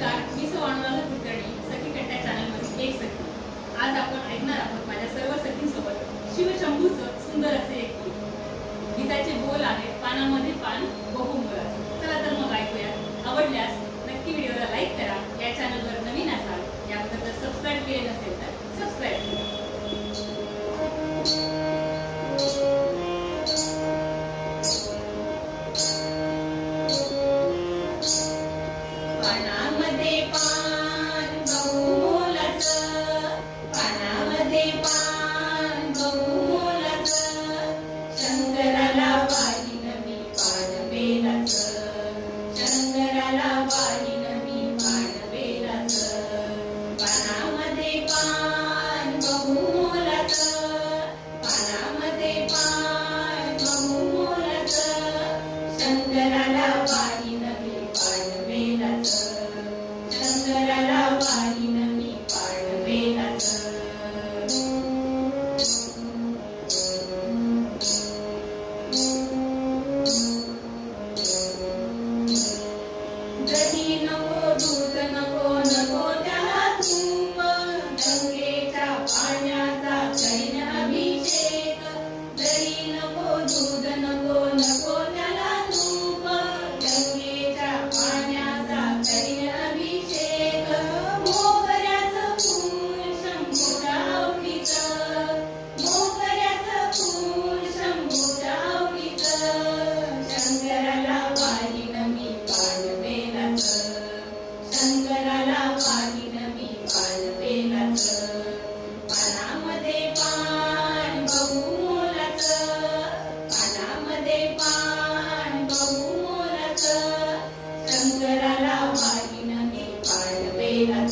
नमस्कार. मी सौ अनुराधा कुलकर्णी सखी कट्ट्या चॅनलमध्ये एक सखी. आज आपण ऐकणार आहोत माझ्या सर्व सखींसोबत शिवशंभूचं सुंदर असे एक गीत. गीताचे बोल आहेत पानामध्ये पान बहुमोलाचं चला तर मग ऐकूया. आवडल्यास नक्की व्हिडिओला लाईक करा. la la la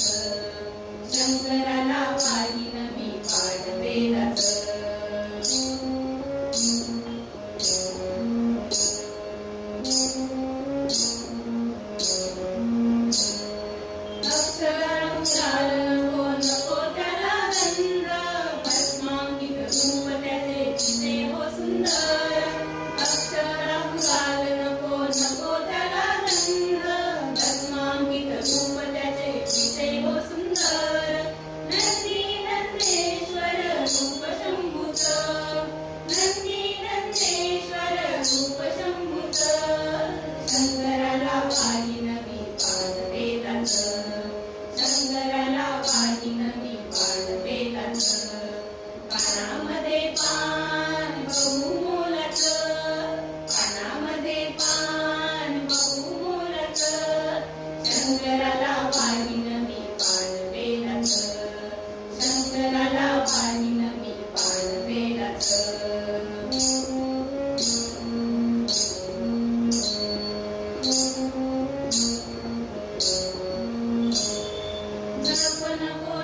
Jesus. Thank you.